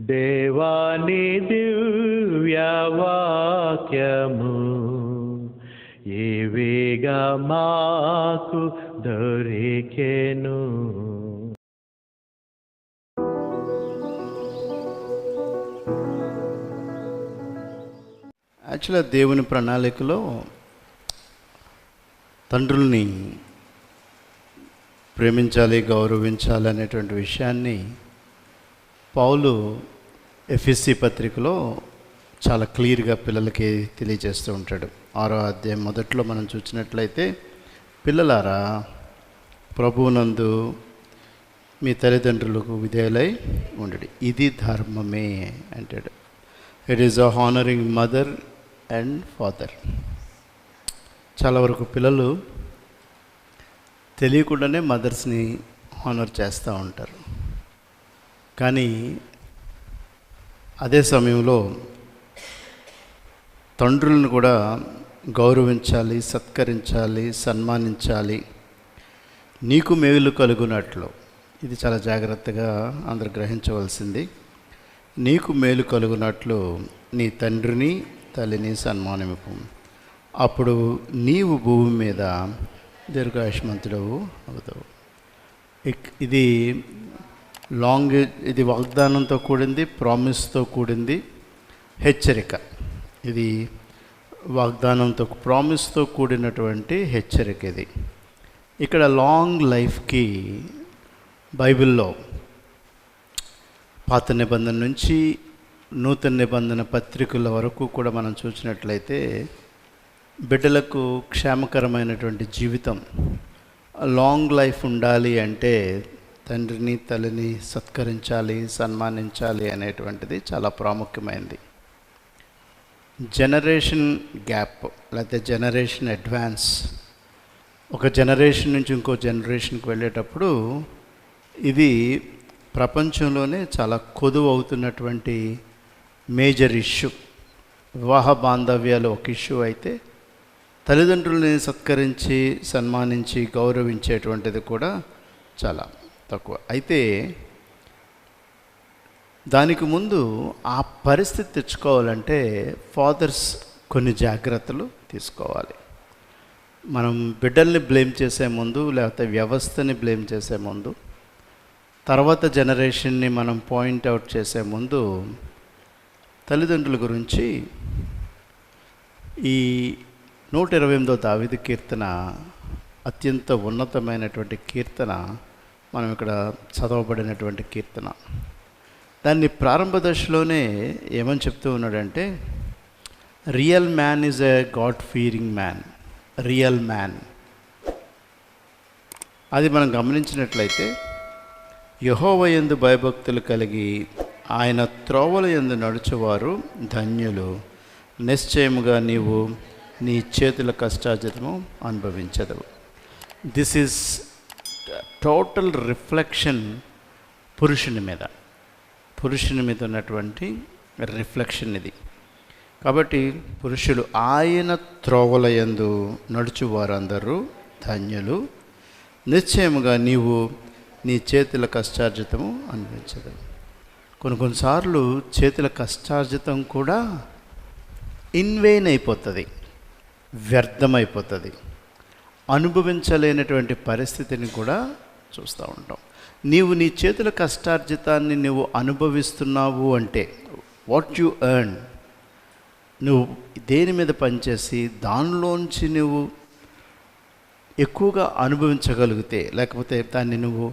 దేవాని దివ్యవాక్యము ఏవేగా మాకు దొరికెను. యాక్చువల్గా దేవుని ప్రణాళికలో తండ్రుల్ని ప్రేమించాలి గౌరవించాలి అనేటువంటి విషయాన్ని పౌలు ఎఫ్ఎస్సి పత్రికలో చాలా క్లియర్గా పిల్లలకి తెలియజేస్తూ ఉంటాడు. ఆరో అధ్యాయం మొదట్లో మనం చూసినట్లయితే పిల్లలారా ప్రభువునందు మీ తల్లిదండ్రులకు విధేయులై ఉండడు. ఇది ధర్మమే అంటాడు. It is a honouring mother and father చాలా వరకు పిల్లలు తెలియకుండానే మదర్స్ని హానర్ చేస్తూ ఉంటారు. కానీ అదే సమయంలో తండ్రులను కూడా గౌరవించాలి సత్కరించాలి సన్మానించాలి. నీకు మేలు కలుగునట్లు. ఇది చాలా జాగ్రత్తగా అందరు గ్రహించవలసింది. నీకు మేలు కలుగునట్లు నీ తండ్రిని తల్లిని సన్మానింపు. అప్పుడు నీవు భూమి మీద దీర్ఘాయుష్మంతుడవు అవుతావు. ఇక్- ఇది లాంగ్ ఇది వాగ్దానంతో కూడింది ప్రామిస్తో కూడింది హెచ్చరిక. ఇది వాగ్దానంతో ప్రామిస్తో కూడినటువంటి హెచ్చరిక ఇది. ఇక్కడ లాంగ్ లైఫ్కి బైబిల్లో పాత నిబంధన నుంచి నూతన నిబంధన పత్రికల వరకు కూడా మనం చూసినట్లయితే బిడ్డలకు క్షేమకరమైనటువంటి జీవితం లాంగ్ లైఫ్ ఉండాలి అంటే తండ్రిని తల్లిని సత్కరించాలి సన్మానించాలి అనేటువంటిది చాలా ప్రాముఖ్యమైనది జనరేషన్ గ్యాప్ లేకపోతే జనరేషన్ అడ్వాన్స్. ఒక జనరేషన్ నుంచి ఇంకో జనరేషన్కి వెళ్ళేటప్పుడు ఇది ప్రపంచంలోనే చాలా కొదువు అవుతున్నటువంటి మేజర్ ఇష్యూ. వివాహ బాంధవ్యాలు ఒక ఇష్యూ అయితే తల్లిదండ్రులని సత్కరించి సన్మానించి గౌరవించేటువంటిది కూడా చాలా. తక్కువ. అయితే దానికి ముందు ఆ పరిస్థితి తెచ్చుకోవాలంటే ఫాదర్స్ కొన్ని జాగ్రత్తలు తీసుకోవాలి. మనం బిడ్డల్ని బ్లేమ్ చేసే ముందు లేకపోతే వ్యవస్థని బ్లేమ్ చేసే ముందు తర్వాత జనరేషన్ని మనం పాయింట్ అవుట్ చేసే ముందు తల్లిదండ్రుల గురించి ఈ నూట ఇరవై ఎనిమిదో దావిది కీర్తన అత్యంత ఉన్నతమైనటువంటి కీర్తన మనం ఇక్కడ చదవబడినటువంటి కీర్తన. దాన్ని ప్రారంభ దశలోనే ఏమని చెప్తూ ఉన్నాడంటే real man is a god fearing man. Real man. అది మనం గమనించినట్లయితే యహోవయందు భయభక్తులు కలిగి ఆయన త్రోవల యందు నడుచువారు ధన్యులు. నిశ్చయముగా నీవు నీ చేతుల కష్టార్జితము అనుభవించదు దిస్ ఈజ్ టోటల్ రిఫ్లెక్షన్ పురుషుని మీద. పురుషుని మీద ఉన్నటువంటి రిఫ్లెక్షన్ ఇది. కాబట్టి పురుషులు ఆయన త్రోవలయందు నడుచు వారందరూ ధన్యులు. నిశ్చయముగా నీవు నీ చేతుల కష్టార్జితము అనిపించదు కొన్ని కొన్నిసార్లు చేతుల కష్టార్జితం కూడా ఇన్వెయిన్ అయిపోతుంది. వ్యర్థమైపోతుంది. అనుభవించలేనటువంటి పరిస్థితిని కూడా చూస్తూ ఉంటాం. నీవు నీ చేతుల కష్టార్జితాన్ని నువ్వు అనుభవిస్తున్నావు అంటే వాట్ యు ఎర్న్ నువ్వు దేని మీద పనిచేసి దానిలోంచి నువ్వు ఎక్కువగా అనుభవించగలిగితే లేకపోతే దాన్ని నువ్వు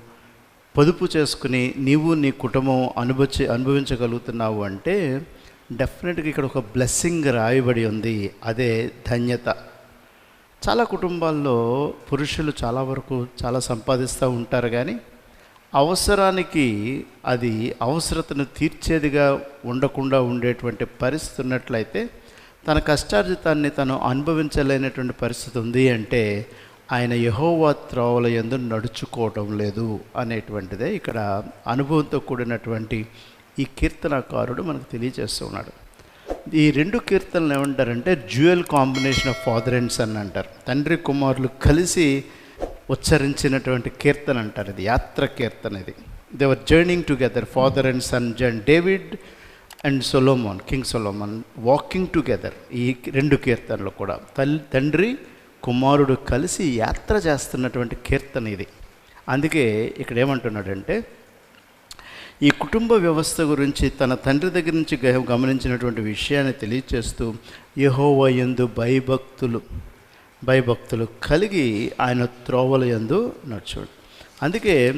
పొదుపు చేసుకుని నీవు నీ కుటుంబం అనుభవించి అనుభవించగలుగుతున్నావు అంటే డెఫినెట్గా ఇక్కడ ఒక బ్లెస్సింగ్ రాయబడి ఉంది. అదే ధన్యత. చాలా కుటుంబాల్లో పురుషులు చాలా వరకు చాలా సంపాదిస్తూ ఉంటారు కానీ అవసరానికి అది అవసరతను తీర్చేదిగా ఉండకుండా ఉండేటువంటి పరిస్థితి ఉన్నట్లయితే తన కష్టార్జితాన్ని తను అనుభవించలేనటువంటి పరిస్థితి ఉంది అంటే ఆయన యహోవా త్రోవల యందు నడుచుకోవటం లేదు అనేటువంటిదే ఇక్కడ అనుభవంతో కూడినటువంటి ఈ కీర్తనకారుడు మనకు తెలియజేస్తున్నాడు ఈ రెండు కీర్తనలు ఏమంటారంటే jewel combination of father and son అంటారు. తండ్రి కుమారులు కలిసి ఉచ్చరించినటువంటి కీర్తన అంటారు ఇది యాత్ర కీర్తన ఇది. They were journeying together father and son John David and Solomon king Solomon walking together ఈ రెండు కీర్తనలు కూడా. తల్లి తండ్రి కుమారుడు కలిసి యాత్ర చేస్తున్నటువంటి కీర్తన ఇది. అందుకే ఇక్కడ ఏమంటున్నాడంటే ఈ కుటుంబ వ్యవస్థ గురించి తన తండ్రి దగ్గర నుంచి గమనించినటువంటి విషయాన్ని తెలియచేస్తూ యహోవ యందు భయభక్తులు భయభక్తులు కలిగి ఆయన త్రోవల యందు నడుచుడు. అందుకే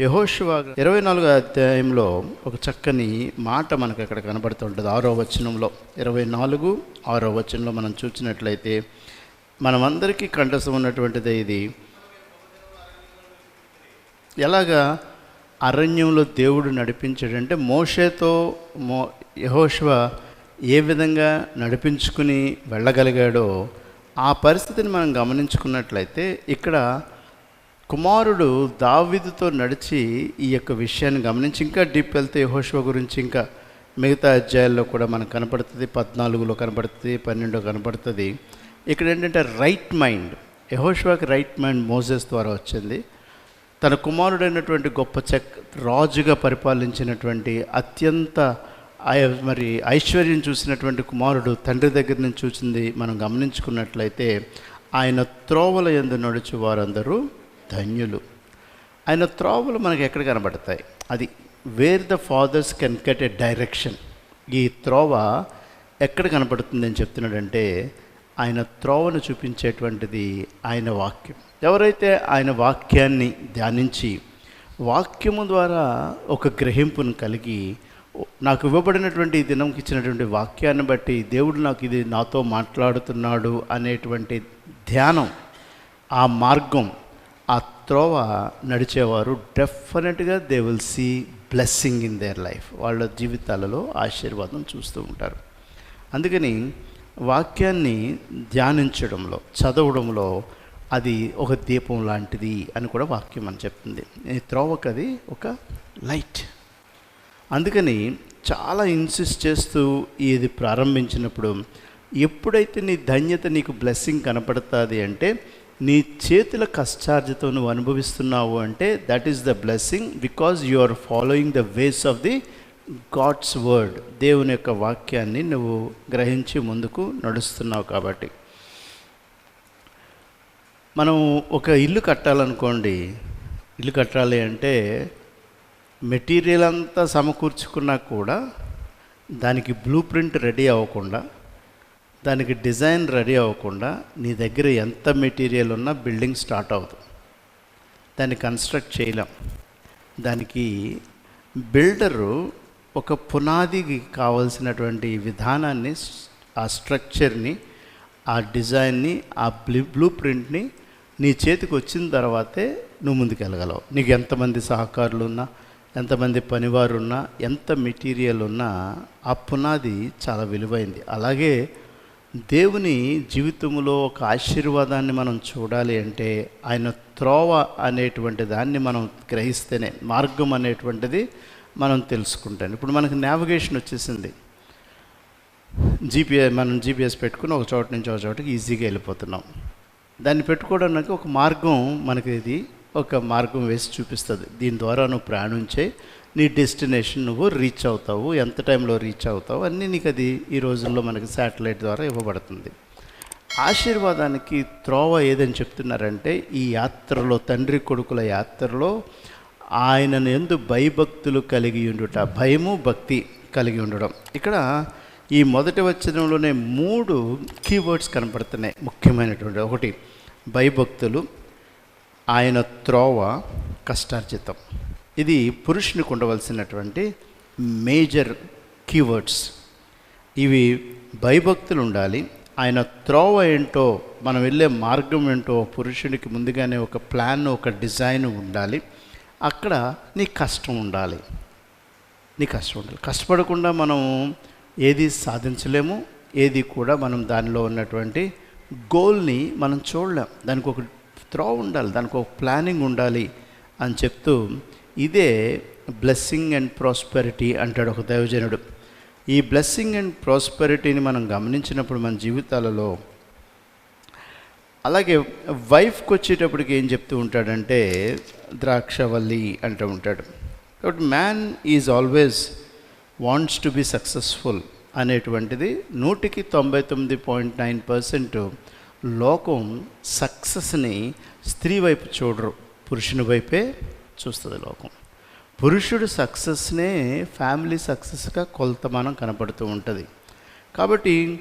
యహోశివ ఇరవై నాలుగో అధ్యాయంలో ఒక చక్కని మాట మనకు అక్కడ కనబడుతుంటుంది ఆరో వచనంలో ఇరవై నాలుగు ఆరో వచనంలో మనం చూసినట్లయితే మనమందరికీ కంఠస్థం ఉన్నటువంటిదే ఇది. ఎలాగా? అరణ్యంలో దేవుడు నడిపించాడంటే మోషేతో మో యహోష్వ ఏ విధంగా నడిపించుకుని వెళ్ళగలిగాడో ఆ పరిస్థితిని మనం గమనించుకున్నట్లయితే ఇక్కడ కుమారుడు దావిదుతో నడిచి ఈ యొక్క విషయాన్ని గమనించి ఇంకా డీప్ వెళ్తే యహోష్వ గురించి ఇంకా మిగతా అధ్యాయాల్లో కూడా మనకు కనపడుతుంది. పద్నాలుగులో కనపడుతుంది పన్నెండులో కనపడుతుంది. ఇక్కడ ఏంటంటే రైట్ మైండ్ యహోశివాకి రైట్ మైండ్ మోజెస్ ద్వారా వచ్చింది. తన కుమారుడైనటువంటి గొప్ప చక్ రాజుగా పరిపాలించినటువంటి అత్యంత మరి ఐశ్వర్యం చూసినటువంటి కుమారుడు తండ్రి దగ్గర నుంచి చూసింది మనం గమనించుకున్నట్లయితే ఆయన త్రోవల ఎందు నడుచు వారందరూ ధన్యులు. ఆయన త్రోవలు మనకి ఎక్కడ కనబడతాయి? అది where the fathers can get a direction ఈ త్రోవ ఎక్కడ కనపడుతుందని చెప్తున్నాడంటే ఆయన త్రోవను చూపించేటువంటిది ఆయన వాక్యం. ఎవరైతే ఆయన వాక్యాన్ని ధ్యానించి వాక్యము ద్వారా ఒక గ్రహింపును కలిగి నాకు ఇవ్వబడినటువంటి దినంకి ఇచ్చినటువంటి వాక్యాన్ని బట్టి దేవుడు నాకు ఇది నాతో మాట్లాడుతున్నాడు అనేటువంటి ధ్యానం ఆ మార్గం ఆ త్రోవ నడిచేవారు డెఫినెట్గా they will see blessing in their life వాళ్ళ జీవితాలలో ఆశీర్వాదం చూస్తూ ఉంటారు. అందుకని వాక్యాన్ని ధ్యానించడంలో చదవడంలో అది ఒక దీపం లాంటిది అని కూడా వాక్యం అని చెప్తుంది. ఈ త్రోవకు అది ఒక లైట్. అందుకని చాలా ఇన్సిస్ట్ చేస్తూ ఇది ప్రారంభించినప్పుడు ఎప్పుడైతే నీ ధన్యత నీకు బ్లెస్సింగ్ కనపడుతుంది అంటే నీ చేతుల కష్టార్జితం నువ్వు అనుభవిస్తున్నావు అంటే that is the blessing because you are following the ways of the God's word దేవుని యొక్క వాక్యాన్ని నువ్వు గ్రహించి ముందుకు నడుస్తున్నావు కాబట్టి. మనం ఒక ఇల్లు కట్టాలనుకోండి ఇల్లు కట్టాలి అంటే మెటీరియల్ అంతా సమకూర్చుకున్నా కూడా దానికి బ్లూ ప్రింట్ రెడీ అవ్వకుండా దానికి డిజైన్ రెడీ అవ్వకుండా నీ దగ్గర ఎంత మెటీరియల్ ఉన్నా బిల్డింగ్ స్టార్ట్ అవ్వదు. దాన్ని కన్స్ట్రక్ట్ చేయలేం. దానికి బిల్డరు ఒక పునాదికి కావలసినటువంటి విధానాన్ని ఆ స్ట్రక్చర్ని ఆ డిజైన్ని ఆ బ్లూ బ్లూ ప్రింట్ని నీ చేతికి వచ్చిన తర్వాతే నువ్వు ముందుకెళ్ళగలవు నీకు ఎంతమంది సహకారులు ఉన్నా ఎంతమంది పనివారు ఉన్నా ఎంత మెటీరియల్ ఉన్నా ఆ పునాది చాలా విలువైంది. అలాగే దేవుని జీవితంలో ఒక ఆశీర్వాదాన్ని మనం చూడాలి అంటే ఆయన త్రోవ అనేటువంటి దాన్ని మనం గ్రహిస్తేనే మార్గం అనేటువంటిది మనం తెలుసుకుంటాం. ఇప్పుడు మనకు నావిగేషన్ వచ్చేసింది. జీపీఎస్ మనం జీపీఎస్ పెట్టుకుని ఒక చోట నుంచి ఒక చోటకి ఈజీగా వెళ్ళిపోతున్నాం. దాన్ని పెట్టుకోవడానికి ఒక మార్గం మనకి ఇది. ఒక మార్గం వేసి చూపిస్తుంది. దీని ద్వారా నువ్వు ప్రాణించే నీ డెస్టినేషన్ నువ్వు రీచ్ అవుతావు. ఎంత టైంలో రీచ్ అవుతావు అన్నీ నీకు అది ఈ రోజుల్లో మనకి శాటిలైట్ ద్వారా ఇవ్వబడుతుంది. ఆశీర్వాదానికి త్రోవ ఏదని చెప్తున్నారంటే ఈ యాత్రలో తండ్రి కొడుకుల యాత్రలో ఆయనను ఎందు భయభక్తులు కలిగి ఉండుట భయము భక్తి కలిగి ఉండడం. ఇక్కడ ఈ మొదటి వచనంలోనే మూడు కీవర్డ్స్ కనపడుతున్నాయి. ముఖ్యమైనటువంటి ఒకటి భయభక్తులు ఆయన త్రోవ కష్టార్జితం. ఇది పురుషునికి ఉండవలసినటువంటి మేజర్ కీవర్డ్స్ ఇవి భయభక్తులు ఉండాలి. ఆయన త్రోవ ఏంటో మనం వెళ్ళే మార్గం ఏంటో పురుషునికి ముందుగానే ఒక ప్లాన్ ఒక డిజైన్ ఉండాలి. అక్కడ నీ కష్టం ఉండాలి. నీ కష్టం ఉండాలి. కష్టపడకుండా మనం ఏది సాధించలేము ఏది కూడా మనం దానిలో ఉన్నటువంటి గోల్ని మనం చూడలేం. దానికి ఒక త్రో ఉండాలి దానికి ఒక ప్లానింగ్ ఉండాలి అని చెప్తూ ఇదే బ్లెస్సింగ్ అండ్ ప్రాస్పెరిటీ అంటాడు ఒక దైవజనుడు. ఈ బ్లెస్సింగ్ అండ్ ప్రాస్పెరిటీని మనం గమనించినప్పుడు మన జీవితాలలో అలాగే వైఫ్కి వచ్చేటప్పటికి ఏం చెప్తూ ఉంటాడంటే ద్రాక్షవల్లి అంటూ ఉంటాడు. కాబట్టి man is always wants to be successful అనేటువంటిది నూటికి తొంభై తొమ్మిది పాయింట్ నైన్ పర్సెంట్ లోకం సక్సెస్ని స్త్రీ వైపు చూడరు పురుషుని వైపే చూస్తుంది లోకం. పురుషుడు సక్సెస్నే ఫ్యామిలీ సక్సెస్గా కొలతమానం కనపడుతూ ఉంటుంది. కాబట్టి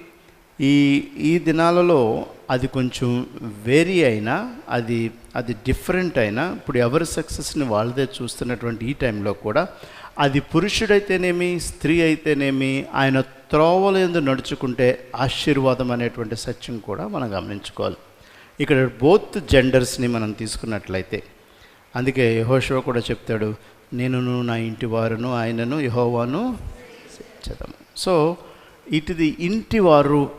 ఈ ఈ దినాలలో అది కొంచెం వేరీ అయినా అది అది డిఫరెంట్ అయినా ఇప్పుడు ఎవరి సక్సెస్ని వాళ్ళదే చూస్తున్నటువంటి ఈ టైంలో కూడా అది పురుషుడైతేనేమి స్త్రీ అయితేనేమి ఆయన త్రోవలేందు నడుచుకుంటే ఆశీర్వాదం అనేటువంటి సత్యం కూడా మనం గమనించుకోవాలి. ఇక్కడ బోత్ జెండర్స్ని మనం తీసుకున్నట్లయితే అందుకే యహోషువ కూడా చెప్తాడు నేనును నా ఇంటి వారును ఆయనను యహోవాను చేద్దాము సో ఇటుది ఇంటి వారు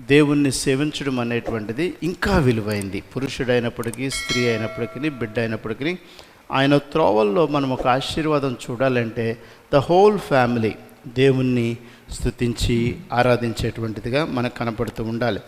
దేవుణ్ణి సేవించడం అనేటువంటిది ఇంకా విలువైంది. పురుషుడైనప్పటికీ స్త్రీ అయినప్పటికీ బిడ్డ అయినప్పటికీ ఆయన త్రోవల్లో మనం ఒక ఆశీర్వాదం చూడాలంటే ద హోల్ ఫ్యామిలీ దేవుణ్ణి స్తుతించి ఆరాధించేటువంటిదిగా మనకు కనపడుతూ ఉండాలి.